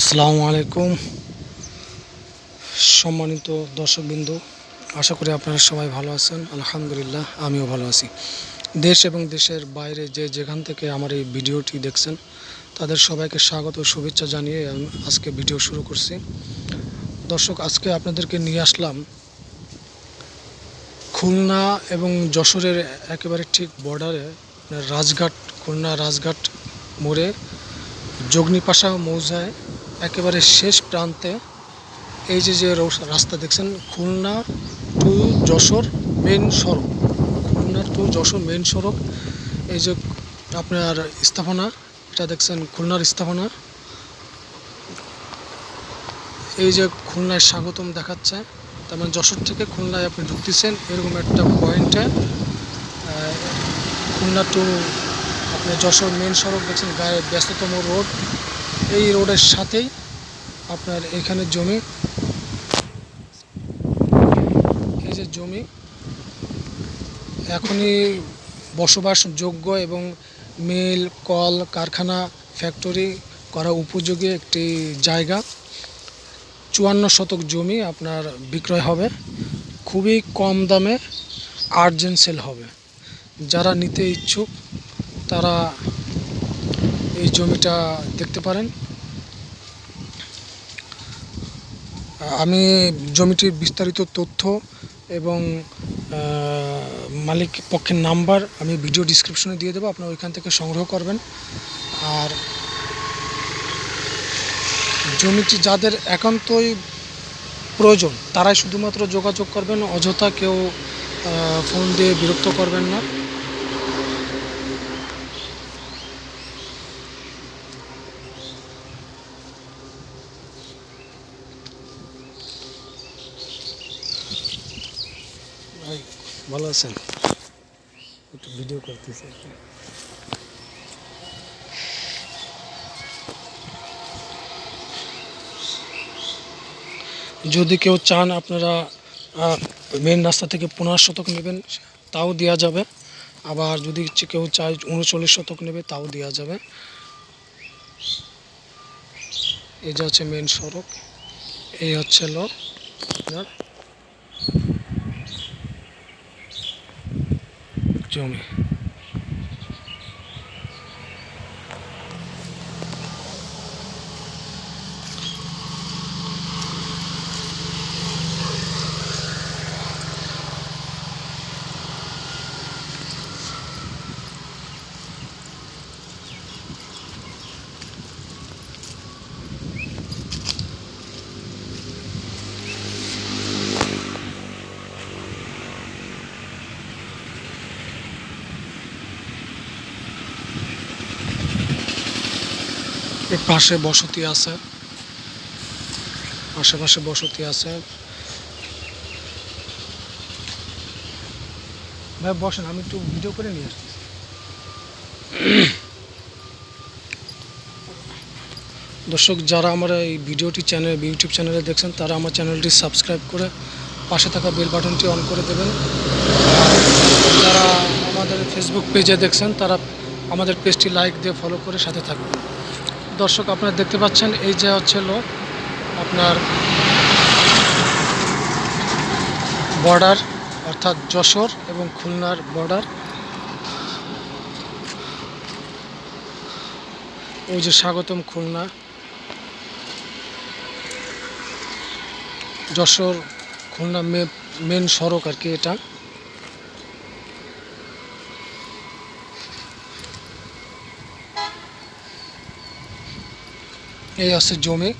আসসালামু আলাইকুম। সম্মানিত দর্শকবৃন্দ, আশা করি আপনারা সবাই ভালো আছেন। আলহামদুলিল্লাহ, আমিও ভালো আছি। দেশ এবং দেশের বাইরে যে যেখান থেকে আমার এই ভিডিওটি দেখছেন, তাদের সবাইকে স্বাগত শুভেচ্ছা জানিয়ে আমি আজকে ভিডিও শুরু করছি। দর্শক, আজকে আপনাদেরকে নিয়ে আসলাম খুলনা এবং যশোরের একেবারে ঠিক বর্ডারে, রাজঘাট, খুলনা রাজঘাট মোড়ে, জগ্নিপাশা মৌজায় একেবারে শেষ প্রান্তে এই যে যে রাস্তা দেখছেন, খুলনা টু যশোর মেন সড়ক। খুলনা টু যশোর মেন সড়ক, এই যে আপনার স্থাপনা, এটা দেখছেন খুলনার স্থাপনা। এই যে খুলনায় স্বাগতম দেখাচ্ছে, তার মানে যশোর থেকে খুলনায় আপনি ঢুকতেছেন, এরকম একটা পয়েন্টে খুলনা টু, আপনি যশোর মেন সড়ক দেখছেন, গায়ে ব্যস্ততম রোড। এই রোডের সাথেই আপনার এখানে জমি। এই যে জমি, এখনই বসবাসযোগ্য এবং মিল, কল, কারখানা, ফ্যাক্টরি করা উপযোগী একটি জায়গা। চুয়ান্ন শতক জমি আপনার বিক্রয় হবে। খুবই কম দামে আর্জেন্ট সেল হবে। যারা নিতে ইচ্ছুক, তারা এই জমিটা দেখতে পারেন। আমি জমিটির বিস্তারিত তথ্য এবং মালিক পক্ষের নাম্বার আমি ভিডিও ডিসক্রিপশনে দিয়ে দেবো, আপনারা ওইখান থেকে সংগ্রহ করবেন। আর জমিটি যাদের একান্তই প্রয়োজন, তারাই শুধুমাত্র যোগাযোগ করবেন, অযথা কেউ ফোন দিয়ে বিরক্ত করবেন না ভাই ভালো আছেন? একটু ভিডিও করতেছি যদি কেউ চান আপনারা মেন রাস্তা থেকে পনেরো শতক নেবেন, তাও দেওয়া যাবে। আবার যদি কেউ চায় উনচল্লিশ শতক নেবে, তাও দেওয়া যাবে। এই যে হচ্ছে মেন সড়ক, এই হচ্ছে হলো আপনার। জমি এর পাশে বসতি আছে। আশেপাশে বসতি আছে। ভাই, বসেন, আমি একটু ভিডিও করে নিয়ে আসছি দর্শক, যারা আমার এই ভিডিওটি চ্যানেল ইউটিউব চ্যানেলে দেখছেন, তারা আমার চ্যানেলটি সাবস্ক্রাইব করে পাশে থাকা বেল বাটনটি অন করে দেবেন। যারা আমাদের ফেসবুক পেজে দেখছেন, তারা আমাদের পেজটি লাইক দিয়ে ফলো করে সাথে থাকবেন। দর্শক আপনারা দেখতে পাচ্ছেন, এই যে হচ্ছে হলো আপনার বর্ডার অর্থাৎ যশোর এবং খুলনার বর্ডার ওই যে স্বাগতম খুলনা। যশোর, খুলনা মেন সড়ক আর কি এটা। এই হচ্ছে জমি।